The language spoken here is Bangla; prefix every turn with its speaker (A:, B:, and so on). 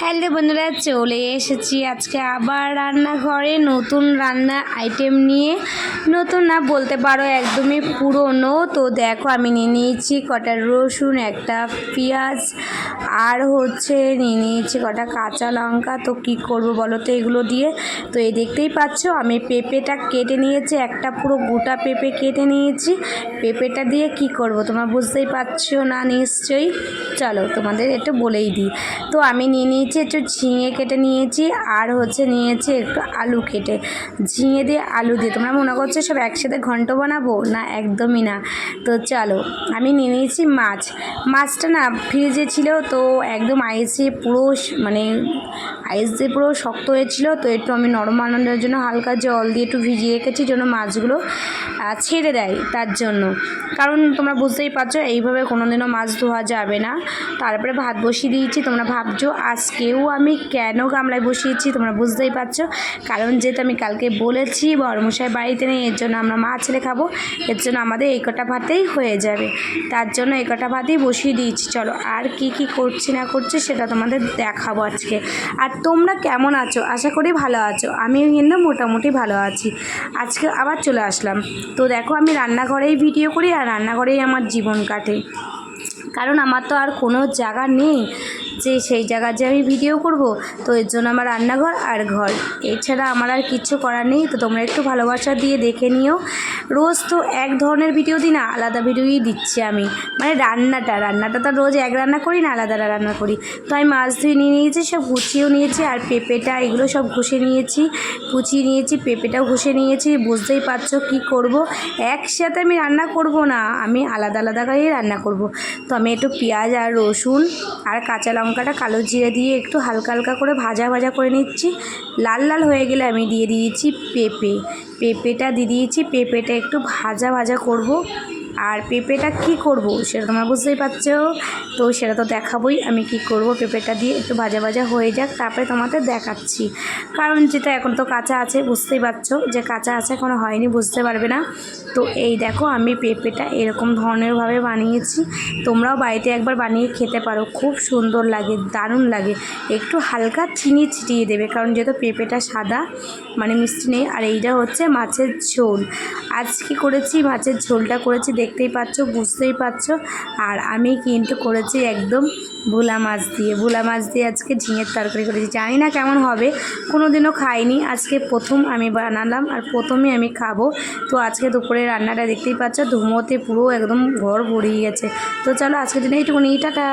A: হ্যালো বন্ধুরা, চলে এসেছি আজকে আবার রান্নাঘরে নতুন রান্না আইটেম নিয়ে। নতুন না বলতে পারো, একদমই পুরনো। তো দেখো, আমি নিয়ে নিয়েছি কটা রসুন, একটা পেঁয়াজ, আর হচ্ছে নিয়ে নিয়েছি কটা কাঁচা লঙ্কা। তো কি করব বলো তো এগুলো দিয়ে? তো এই দেখতেই পাচ্ছ, আমি পেঁপেটা কেটে নিয়েছি, একটা পুরো গোটা পেঁপে কেটে নিয়েছি। পেঁপেটা দিয়ে কি করব, তোমরা বুঝতেই পারছ না নিশ্চয়ই? চলো, তোমাদের একটু বলেই দিই। তো আমি নিয়ে নিয়েছি, একটু ঝিঙে কেটে নিয়েছি, আর হচ্ছে নিয়েছি একটু আলু কেটে। ঝিঙে দিয়ে আলু দিয়ে, তোমরা মনে করছ সব একসাথে ঘন্ট বানাবো? না, একদমই না। তো চলো, আমি নিয়ে নিয়েছি মাছ। মাছটা না ফ্রিজে ছিল, তো একদম আইসে পুরো মানে আইস দিয়ে পুরো শক্ত হয়েছিল, তো একটু আমি নরম বানানোর জন্য হালকা জল দিয়ে একটু ভিজিয়ে রেখেছি, যেন মাছগুলো ছেড়ে দেয় তার জন্য। কারণ তোমরা বুঝতেই পারছ, এইভাবে কোনোদিনও মাছ ধোয়া যাবে না। তারপরে ভাত বসিয়ে দিয়েছি, তোমরা ভাবছ আজকেও আমি কেন গামলায় বসিয়েছি তোমরা বুঝতেই পারছ। কারণ যেহেতু আমি কালকে বলেছি বড়মশাই বাড়িতে নেই, এর জন্য আমরা মা ছেলে খাব, এর জন্য আমাদের এই কটা ভাতেই হয়ে যাবে। তার জন্য এই কটা ভাতেই বসিয়ে দিয়েছি। চলো আর কি কি করছি না করছি সেটা তোমাদের দেখাবো আজকে। আর তোমরা কেমন আছো? আশা করি ভালো আছো। আমিও কিন্তু মোটামুটি ভালো আছি। আজকে আবার চলে আসলাম। তো দেখো আমি রান্নাঘরেই ভিডিও করি আর রান্নাঘরেই আমার জীবন কাটে। কারণ আমার তো আর কোনো জায়গা নেই। যে সেই জায়গা যে আমি ভিডিও করব, তো এর জন্য আমার রান্নাঘর আর ঘর। এছাড়া আমার আর কিচ্ছু করার নেই, তো তোমরা একটু ভালোবাসা দিয়ে দেখে নিও। রোজ তো এক ধরনের ভিডিও দিই না, আলাদা ভিডিওই দিচ্ছি আমি। মানে রান্নাটা রান্নাটা তো রোজ এক রান্না করি না, আলাদা রান্না করি। তো আমি মাছ ধুয়ে নিয়ে নিয়েছি, সব গুছিয়েও নিয়েছি, আর পেঁপেটা, এগুলো সব ঘষে নিয়েছি, কুচিয়ে নিয়েছি, পেঁপেটাও ঘষে নিয়েছি, বুঝতেই পারছ কি করব? একসাথে আমি রান্না করব না, আমি আলাদা আলাদা করেই রান্না করব। তো আমি একটু পেঁয়াজ আর রসুন আর কাঁচা লঙ্কাটা কালো জিরে দিয়ে একটু হালকা হালকা করে ভাজা ভাজা করে নিচ্ছি। লাল লাল হয়ে গেলে আমি দিয়ে দিয়েছি পেঁপে। পেঁপেটা দিয়ে দিয়েছি, পেঁপেটা একটু ভাজা ভাজা করব। আর পেঁপেটা কি করব সেটা তোমরা বুঝতেই পারছ। তো সেটা তো দেখাবোই আমি কি করব। পেঁপেটা দিয়ে একটু ভাজা ভাজা হয়ে যাক, তারপরে তোমাদের দেখাচ্ছি। কারণ যেটা এখন তো কাঁচা আছে, বুঝতেই পারছ যে কাঁচা আছে, এখনও হয়নি, বুঝতে পারবে না। তো এই দেখো আমি পেঁপেটা এরকম ধরনেরভাবে বানিয়েছি। তোমরাও বাড়িতে একবার বানিয়ে খেতে পারো, খুব সুন্দর লাগে, দারুণ লাগে। একটু হালকা চিনি ছিটিয়ে দেবে, কারণ যেহেতু পেঁপেটা সাদা মানে মিষ্টি নেই, আর এইটা হচ্ছে মাছের ঝোল। আজ কি করেছি? মাছের ঝোলটা করেছি দেখতেই পাচ্ছ, বুঝতেই পাচ্ছ। আর আমি কিন্তু করেছি একদম ভোলা মাছ দিয়ে। ভোলা মাছ দিয়ে আজকে ঝিঙের তরকারি করেছি। জানি না কেমন হবে কোনো দিনও খাইনি। আজকে প্রথম আমি বানালাম আর প্রথমে আমি খাব। তো আজকে দুপুরে রান্নাটা দেখতেই পাচ্ছ, ধুমোতে পুরো একদম ঘর ভরিয়ে গেছে। তো চলো আজকের দিনে এইটুকুনি। টাটা!